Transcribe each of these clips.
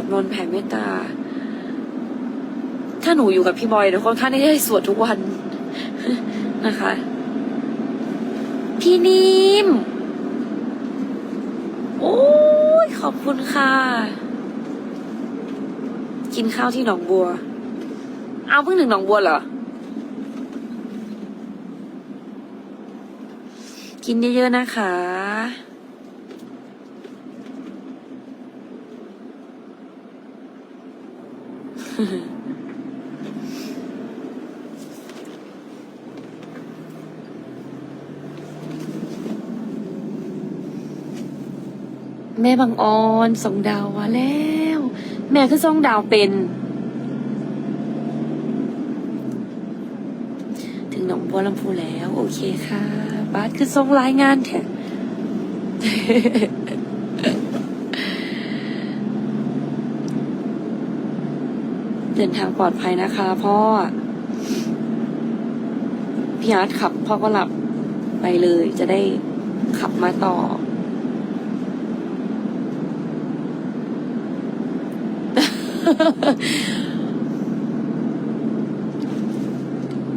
วดมนต์แผ่เมตตา ถ้าหนูอยู่กับพี่บอยเดี๋ยวค่อนข้างที่จะสวดทุกวันนะคะ พี่นิมโอ้ยขอบคุณค่ะ กินข้าวที่หนองบัว เอาเพิ่งถึงหนองบัวเหรอ กินเยอะๆนะคะ แม่บางออนส่งดาวมาแล้ว แม่คือส่งดาวเป็น ถึงหนองบัวลำพูแล้ว โอเคค่ะบาสคือส่งรายงานแท้ เดินทางปลอดภัยนะคะพ่อพี่อาร์ตขับพ่อก็หลับไปเลย จะได้ขับมาต่อ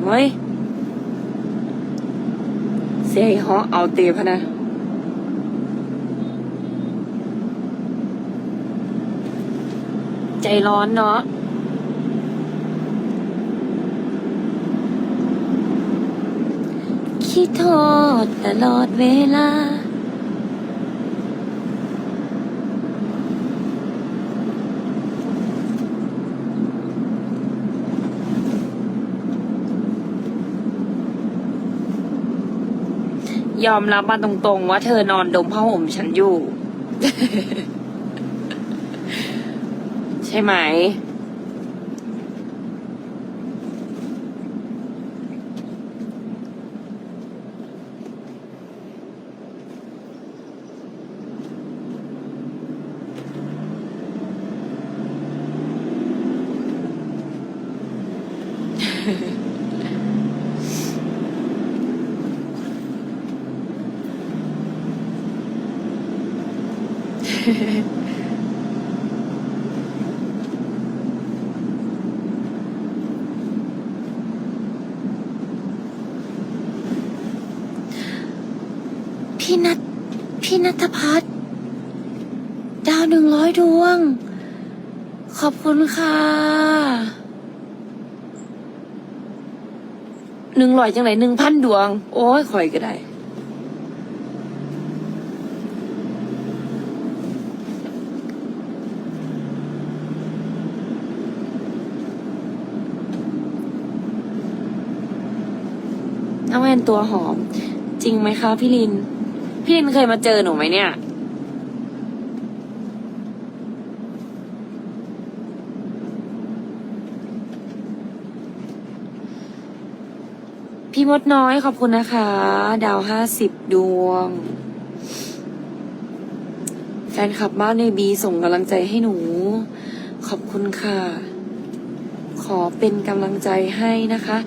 เฮ้ย เสียเหาะเอาเตีพนะใจร้อนเนาะ คิดโทษตลอดเวลา ยอมรับมาตรงๆ ว่าเธอนอนดมผ้าห่มฉันอยู่ ใช่ไหม พี่นัทพี่นัทพัฒน์ดาวหนึ่งร้อยดวง ขอบคุณค่ะ หนึ่งร้อยจังไหนหนึ่งพันดวง โอ้ยข่อยก็ได้ น้องแอนตัวหอม จริงไหมคะพี่ลิน พี่ลินเคยมาเจอหนูไหมเนี่ย พี่มดน้อยขอบคุณนะคะ ดาวห้าสิบดวง แฟนคลับบ้านในบีส่งกำลังใจให้หนู ขอบคุณค่ะ ขอเป็นกำลังใจให้นะคะ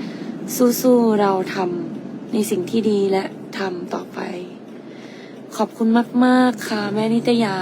สู้ๆเราทำในสิ่งที่ดีและทำต่อไป ขอบคุณมาก ๆ ค่ะ แม่นิตยา